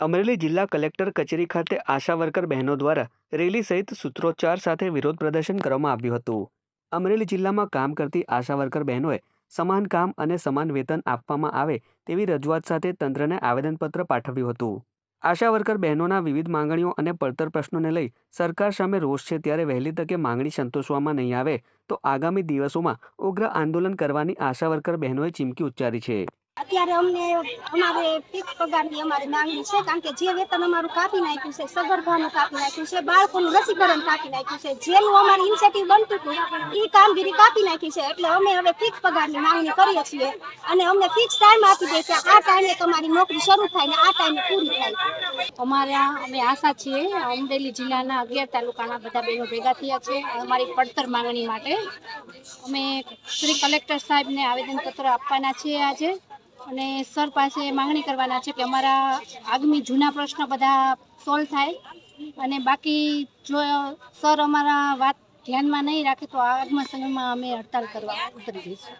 અમરેલી જિલ્લા કલેક્ટર કચેરી ખાતે આશા વર્કર બહેનો દ્વારા રેલી સહિત સૂત્રોચ્ચાર સાથે વિરોધ પ્રદર્શન કરવામાં આવ્યું હતું. અમરેલી જિલ્લામાં કામ કરતી આશા વર્કર બહેનોએ સમાન કામ અને સમાન વેતન આપવામાં આવે તેવી રજૂઆત સાથે તંત્રને આવેદનપત્ર પાઠવ્યું હતું. આશા વર્કર બહેનોના વિવિધ માંગણીઓ અને પડતર પ્રશ્નોને લઈ સરકાર સામે રોષ છે ત્યારે વહેલી તકે માંગણી સંતોષવામાં નહીં આવે તો આગામી દિવસોમાં ઉગ્ર આંદોલન કરવાની આશા વર્કર બહેનોએ ચીમકી ઉચ્ચારી છે. અત્યારે અમને અમારે ફિક્સ પગારની અમારી માંગણી છે, કારણ કે જે વેતન અમારું કાપી નાખ્યું છે, સગર્ભાનું કાપી નાખ્યું છે, બાળકોનું રસીકરણ કાપી નાખ્યું છે, જેનું અમારી ઇન્સેટિવ બનતું હતું એ કામગીરી કાપી નાખી છે, એટલે અમે હવે ફિક્સ પગારની માંગણી કરીએ છીએ. અને અમને ફિક્સ ટાઈમ આપી દે કે આ ટાઈમે તમારી નોકરી શરૂ થાય ને આ ટાઈમે પૂરી થાય. અમારા અમે આશા છીએ, અમરેલી જિલ્લાના અગિયાર તાલુકાના બધા બહેનો ભેગા થયા છે, અમારી પડતર માંગણી માટે. અમે શ્રી કલેક્ટર સાહેબને આવેદનપત્ર આપવાના છીએ આજે. અને સર પાસે માંગણી કરવાના છે કે અમારા આગામી જૂના પ્રશ્નો બધા સોલ્વ થાય. અને બાકી જો સર અમારા વાત ધ્યાનમાં નહીં રાખે તો આગમન સમયમાં અમે હડતાલ કરવા ઉતરી જઈશું.